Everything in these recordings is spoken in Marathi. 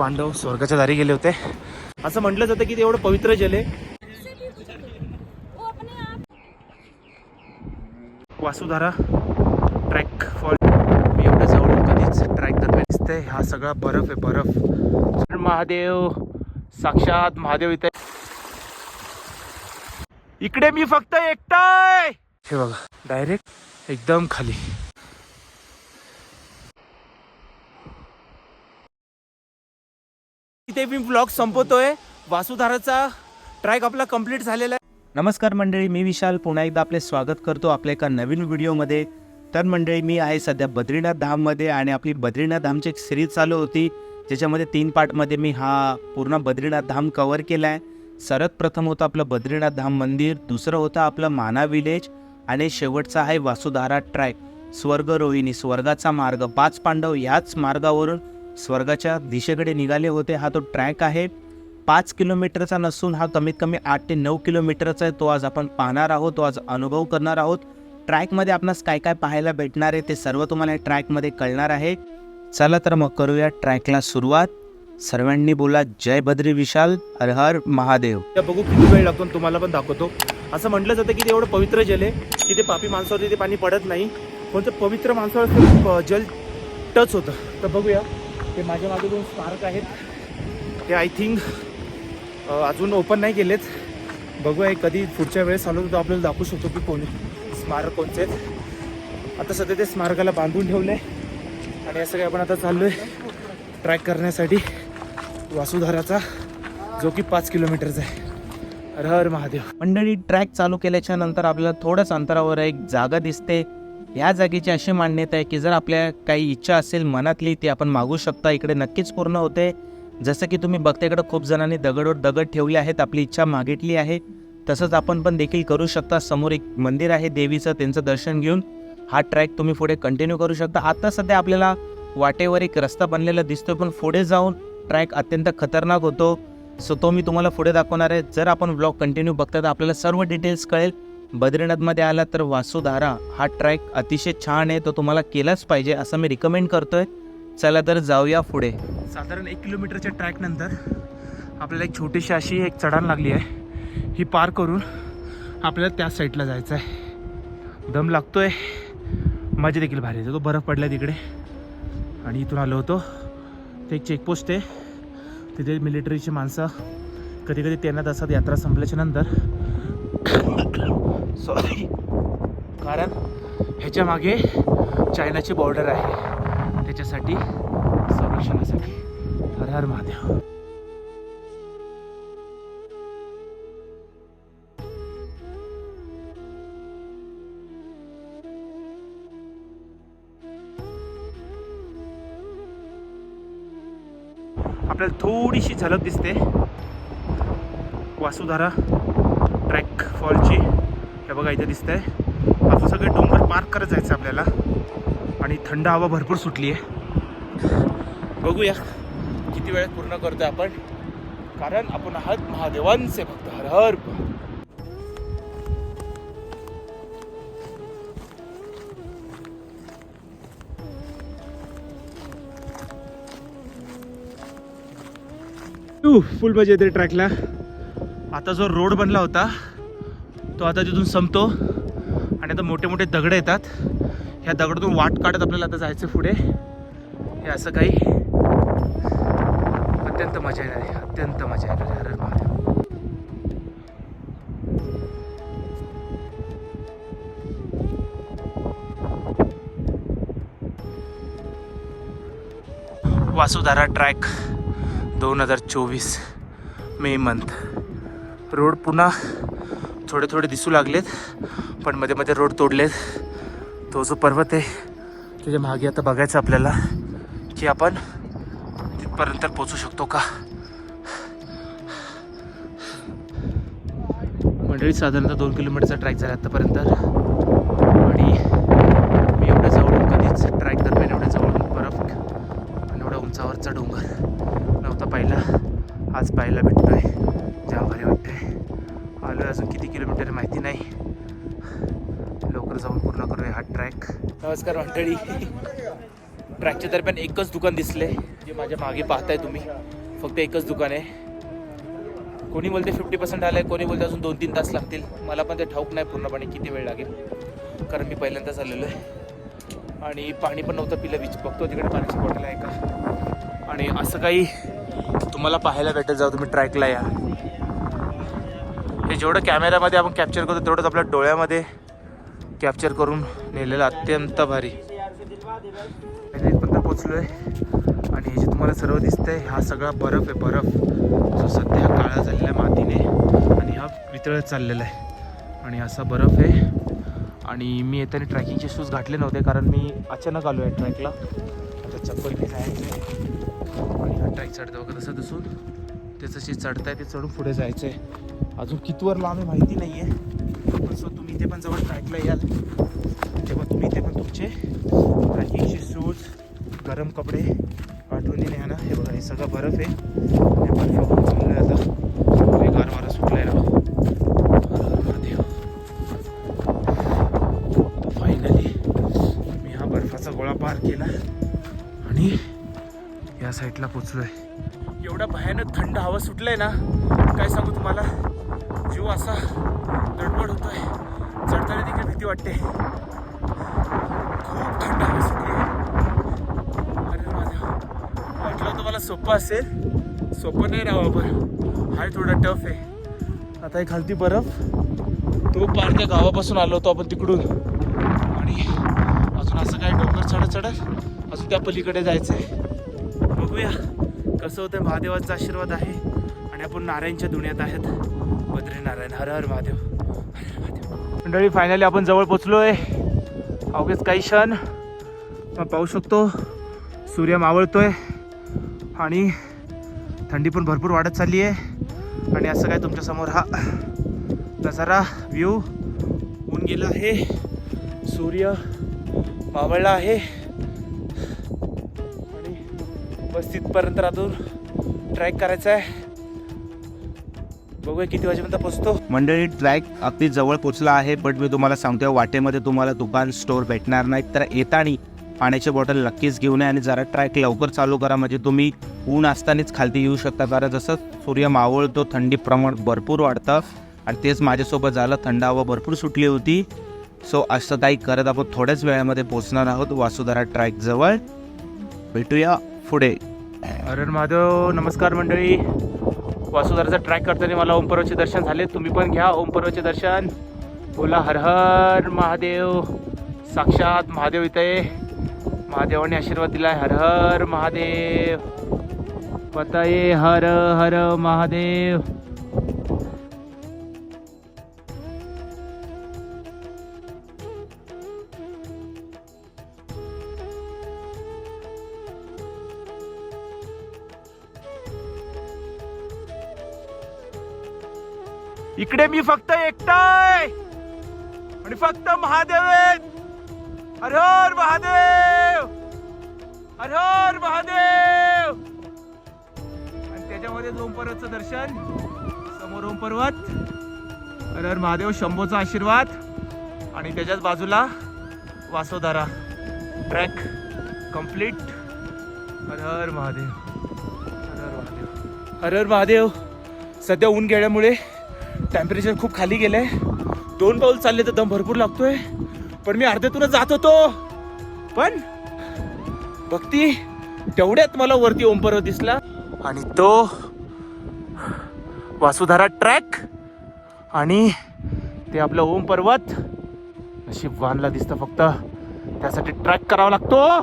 पांडव स्वर्गाच्या दारी गेले होते. असं म्हटलं जातं की ते एवढं पवित्र जल आहे. वासुधारा ट्रॅक फॉल मी एवढं जवळून कधीच ट्रॅक दरम्यान दिसते हा सगळा बर्फ आहे बर्फ. महादेव साक्षात महादेव इथे. इकडे मी फक्त एकटाय. हे बघा डायरेक्ट एकदम खाली. इथे मी ब्लॉग संपवतोय. वासुधाराचा ट्रॅक आपला कंप्लीट झालेला आहे. नमस्कार मंडळी मी विशाल. पुन्हा एकदा आपले स्वागत करतो आपल्या एका नवीन व्हिडिओमध्ये. तर मंडळी मी आहे सध्या बद्रीनाथ धाममध्ये आणि आपली बद्रीनाथ धामची एक सिरीज चालू होती. ज्याच्यामध्ये तीन पार्टमध्ये मी हा पूर्ण बद्रीनाथ धाम कवर केला आहे सर्वात प्रथम होतं आपलं बद्रीनाथ धाम मंदिर. दुसरं होतं आपलं माना विलेज आणि शेवटचा आहे वासुधारा ट्रॅक स्वर्गरोहिणी स्वर्गाचा मार्ग. पाच पांडव याच मार्गावरून स्वर्गाच्या दिशेकडे निघाले होते. हा तो ट्रॅक आहे. पाच किलोमीटरचा नसून हा कमीत कमी आठ ते नऊ किलोमीटरचा आहे. तो आज आपण पाहणार आहोत. तो आज अनुभव करणार आहोत. ट्रॅकमध्ये आपणास काय काय पाहायला भेटणार आहे ते सर्व तुम्हाला या ट्रॅकमध्ये कळणार आहे. चला तर मग करूया ट्रॅकला सुरुवात. सर्वांनी बोला जय बद्री विशाल हर हर महादेव. बघू किती वेळ लागतो आणि तुम्हाला पण दाखवतो. असं म्हटलं जातं की ते एवढं पवित्र जल आहे. की ते पापी माणसावरती ते पाणी पडत नाही. पण ते पवित्र माणसावर जल टच होतं. तर बघूया. ते माझ्या मागे दोन स्मारक आहेत. ते आय थिंक अजून ओपन नाही केलेत. बघूया कधी पुढच्या वेळेस आलो तर आपल्याला दाखवू शकतो की कोण स्मारक कोणते आहेत. आता सध्या ते स्मारकाला बांधून ठेवलं आहे आणि असं काही आपण आता चाललो आहे ट्रॅक करण्यासाठी. वासुधाराचा जो की पाच किलोमीटरचा आहे. हर हर महादेव. मंडळी ट्रॅक चालू केल्याच्यानंतर आपल्याला थोड्याच अंतरावर एक जागा दिसते. या जागेची अशी मान्यता आहे की जर आपल्या काही इच्छा असेल मनातली ती आपण मागू शकता. इकडे नक्कीच पूर्ण होते. जसं की तुम्ही बघता इकडे खूप जणांनी दगडवर दगड ठेवले आहेत आपली इच्छा मागितली आहे. तसंच आपण पण देखील करू शकता. समोर एक मंदिर आहे देवीचं त्यांचं दर्शन घेऊन. हा ट्रॅक तुम्ही पुढे कंटिन्यू करू शकता. आता सध्या आपल्याला वाटेवर एक रस्ता बनलेला दिसतोय पण पुढे जाऊन ट्रॅक अत्यंत खतरनाक होतो. सो तो मी तुम्हाला पुढे दाखवणार आहे. जर आपण ब्लॉग कंटिन्यू बघता तर आपल्याला सर्व डिटेल्स कळेल. बद्रीनाथमध्ये आला तर वासुधारा हा ट्रॅक अतिशय छान आहे तो तुम्हाला केलाच पाहिजे असं मी रिकमेंड करतोय. चला तर जाऊया पुढे. साधारण एक किलोमीटरच्या ट्रॅक नंतर आपल्याला एक छोटीशी अशी एक चढाण लागली आहे. ही पार करून आपल्याला त्या साईडला जायचं आहे. दम लागतोय. मजा देखील भारी येते. तो बर्फ पडला तिकडे. आणि इथून आलो होतो. ते एक चेकपोस्ट आहे. तिथे मिलिटरीची माणसं कधी कधी त्यांना असतात. यात्रा संपल्याच्या नंतर. नाही. कारण ह्याच्या मागे चायनाची बॉर्डर आहे. त्याच्यासाठी संरक्षणासाठी हर हर महादेव. आपल्याला थोडीशी झलक दिसते. वासुधारा ट्रॅक फॉलची. हे बघा इथे दिसतंय. आपण सगळे डोंगर पार्क करत जायचं आपल्याला. आणि थंड हवा भरपूर सुटली आहे. बघूया किती वेळात पूर्ण करतोय आपण. कारण आपण आहात महादेवांचे भक्त. हर हर फुल मजा येते ट्रॅकला. आता जो रोड बनला होता तो आता तिथून संपतो आणि आता मोठे मोठे दगड येतात. ह्या दगडातून वाट काढत आपल्याला आता जायचं पुढे. हे असं काही अत्यंत मजा येणार आहे अत्यंत मजा येणार आहे हर महादेव वासुधारा ट्रॅक दोन हजार चोवीस मे मंथ रोड पुन्हा थोडे थोडे दिसू लागलेत पण मध्ये मध्ये रोड तोडलेत. तो जो पर्वत आहे त्याच्यामागे आता बघायचं आपल्याला की आपण तिथपर्यंत पोचू शकतो का? मंडळी साधारणतः दोन किलोमीटरचा ट्रॅक झाला आतापर्यंत. पूर्ण हा ट्रॅक नमस्कार मंडळी. ट्रॅकच्या दरम्यान एकच दुकान दिसले जे माझ्या मागे पाहताय तुम्ही. फक्त एकच दुकान आहे. कोणी बोलते फिफ्टी पर्सेंट आलं आहे कोणी बोलते अजून दोन तीन तास लागतील. मला पण ते ठाऊक नाही पूर्णपणे किती वेळ लागेल. कारण मी पहिल्यांदाच आलेलो आहे. आणि पाणी पण नव्हतं पिलं बीच बघतो तिकडे पाण्याची बॉटल आहे का? आणि असं काही तुम्हाला पाहायला भेटत जाऊ तुम्ही ट्रॅकला या. हे जेवढं कॅमेऱ्यामध्ये आपण कॅप्चर करतो तेवढंच आपल्या डोळ्यामध्ये कॅप्चर करून नेलेला अत्यंत भारी. इथपर्यंत पोचलो आहे आणि हे जे तुम्हाला सर्व दिसतंय हा सगळा बर्फ आहे बर्फ. जो सध्या काळा झालेला आहे मातीने. आणि हा वितळत चाललेला आहे. आणि असा बर्फ आहे. आणि मी येताना ट्रॅकिंगचे शूज घातले नव्हते कारण मी अचानक आलो आहे ट्रॅकला. आता चप्पल मी जायचं आहे आणि हा ट्रॅक चढतो वगैरे तसं दिसून. तसं चढत आहे ते चढून पुढे जायचं आहे अजून कितीवर लांब आहे माहिती नाही आहे सो तुम्ही ते पण जवळ ट्रॅकला याल. तेव्हा तुम्ही ते पण तुमचे ट्रॅकिंगचे शूज गरम कपडे पाठवून आठवणीने ना हे बघा हे सगळं बरफ आहे. आणि बर्फ जमलं आता. बेकार मारा सुटलाय ना. मी हा बर्फाचा गोळा पार केला आणि या साईडला पोचलो आहे एवढा भयानक थंड हवा सुटलाय ना काय सांगू तुम्हाला? जीव असा वाटते. खूप थंड अरे माझं वाटलं तुम्हाला सोपं असेल? सोपं नाही राहावं पण हाय थोडा टफ आहे. आता एक हलती बरफ. तो पार त्या गावापासून आलो होतो आपण तिकडून. आणि अजून असं काय डोंगर चढत चढत अजून त्या पलीकडे जायचं आहे बघूया कसं होतं महादेवाचा आशीर्वाद आहे. आणि आपण नारायणच्या दुनियात आहेत. बद्रीनारायण. हर हर महादेव. हर महादेव. मंडळी फायनली आपण जवळ पोचलो आहे अवघेच काही क्षण. मग पाहू शकतो सूर्य मावळतोय आणि थंडी पण भरपूर वाढत चालली आहे आणि असं काय तुमच्यासमोर हा नजारा व्ह्यू होऊन गेला आहे. सूर्य मावळला आहे. आणि उपस्थितपर्यंत तिथपर्यंत अजून ट्रॅक करायचा आहे बघूया किती वाजेपर्यंत पोहोचतो. मंडळी ट्रॅक अगदी जवळ पोचला आहे बट मी तुम्हाला सांगतो वाटेमध्ये तुम्हाला दुकान स्टोर भेटणार नाहीत. तर येताना पाण्याची बॉटल नक्कीच घेऊन या आणि जरा ट्रॅक लवकर चालू करा. म्हणजे तुम्ही ऊन असतानाच खालती येऊ शकता. कारण जसं सूर्य मावळतो थंडी प्रमाण भरपूर वाढतं. आणि तेच माझ्यासोबत झालं. थंड हवा भरपूर सुटली होती. सो असं काही करत आपण थोड्याच वेळामध्ये पोचणार आहोत. वासुधारा ट्रॅक जवळ. भेटूया पुढे. अरे माधव नमस्कार मंडळी. वासुधाराचा ट्रॅक करताना मला ओमपर्वचे दर्शन झाले. तुम्ही पण घ्या ओमपर्वचे दर्शन. बोला हर हर महादेव. साक्षात महादेव इथे. महादेवाने आशीर्वाद दिला हर हर महादेव. पताये हर हर महादेव. इकडे मी फक्त एकटाय. आणि फक्त महादेव हर हर महादेव. हर हर महादेव. आणि त्याच्यामध्ये ओम पर्वतचं दर्शन. समोर ओम पर्वत. हर हर महादेव शंभोचा आशीर्वाद. आणि त्याच्याच बाजूला वासोदारा ट्रॅक कंप्लीट हर हर महादेव. हर हर महादेव. हर हर महादेव. सध्या ऊन गेल्यामुळे टेम्परेचर खूप खाली गेलंय. दोन पाऊल चालले तर दम भरपूर लागतोय. पण मी अर्ध्यातूनच जात होतो. पण भक्ती तेवढ्यात मला वरती ओंपर दिसला. आणि तो वासुधारा ट्रॅक आणि ते आपलं ओम पर्वत अशी वानला दिसतं फक्त. त्यासाठी ट्रॅक करावा लागतो.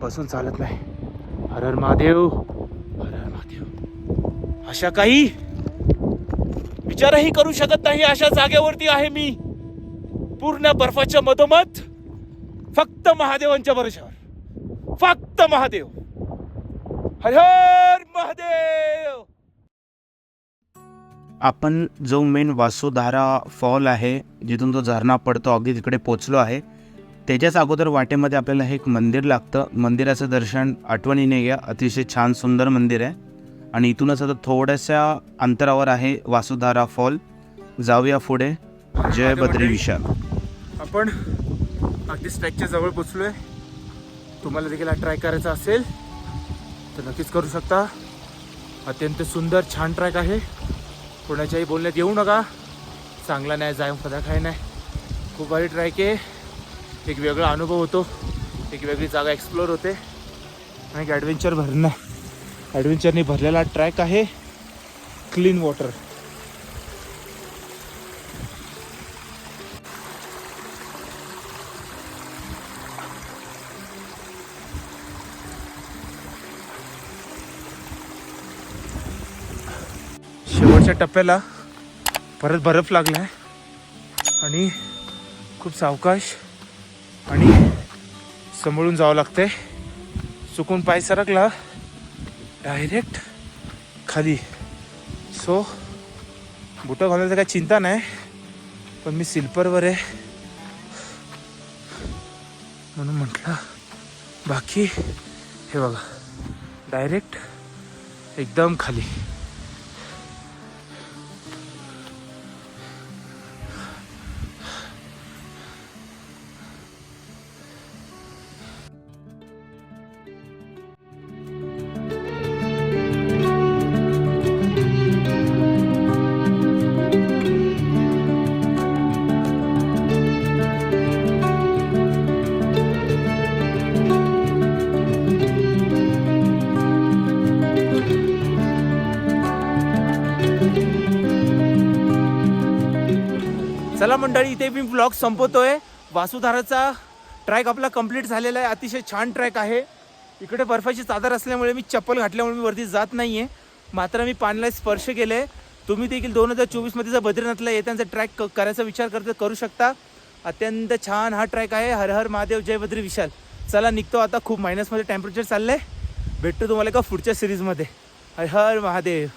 बसून चालत नाही. हर हर महादेव हर हर महादेव. अशा काही विचारही करू शकत नाही अशा जागेवरती आहे मी. पूर्ण बर्फाच्या मधोमध फक्त महादेवांच्या भरोशावर फक्त महादेव. हर महादेव! आपण जो मेन वासुधारा फॉल आहे जिथून तो झरणा पडतो अगदी तिकडे पोचलो आहे त्याच्याच अगोदर वाटेमध्ये आपल्याला एक मंदिर लागतं. मंदिराचं दर्शन आठवणीने घ्या. अतिशय छान सुंदर मंदिर आहे. आणि इथूनच आता थोड्याशा अंतरावर आहे वासुधारा फॉल. जाऊया पुढे. जय बद्री विशाल. आपण अगदी ट्रॅकच्या जवळ पोचलोय. आहे तुम्हाला देखील हा ट्रॅक करायचा असेल तर नक्कीच करू शकता. अत्यंत सुंदर छान ट्रॅक आहे. कोणाच्याही बोलण्यात येऊ नका. चांगला नाही जाय फदा काय नाही. खूप भारी ट्रॅक आहे. एक वेगळा अनुभव होतो. एक वेगळी जागा एक्सप्लोर होते. आणि एक ॲडव्हेंचर भरणं. आहे ॲडव्हेंचरने भरलेला ट्रॅक आहे क्लीन वॉटर शेवटच्या टप्प्याला परत बर्फ लागला आहे आणि खूप सावकाश आणि सांभाळून जावं लागतंय. चुकून पाय सरकला. डायरेक्ट खाली. सो बुटं घालायचं काही चिंता नाही. पण मी सिल्परवर आहे. म्हणून म्हटलं बाकी हे बघा. डायरेक्ट एकदम खाली. चला मंडळी इथे मी ब्लॉग संपवतोय. वासुधाराचा ट्रॅक आपला कंप्लीट झालेला आहे. अतिशय छान ट्रॅक आहे. इकडे बर्फाची चादर असल्यामुळे मी चप्पल घातल्यामुळे मी वरती जात नाही आहे मात्र मी पाण्याला स्पर्श केले तुम्ही देखील दोन हजार चोवीसमध्ये जर बद्रीनाथला येत्यांचा ट्रॅक क करायचा विचार करता करू शकता. अत्यंत छान हा ट्रॅक आहे. हर हर महादेव जय बद्री विशाल. चला निघतो आता. खूप मायनसमध्ये टेम्परेचर चाललं आहे भेटतो तुम्हाला एका पुढच्या सिरीजमध्ये हर हर महादेव.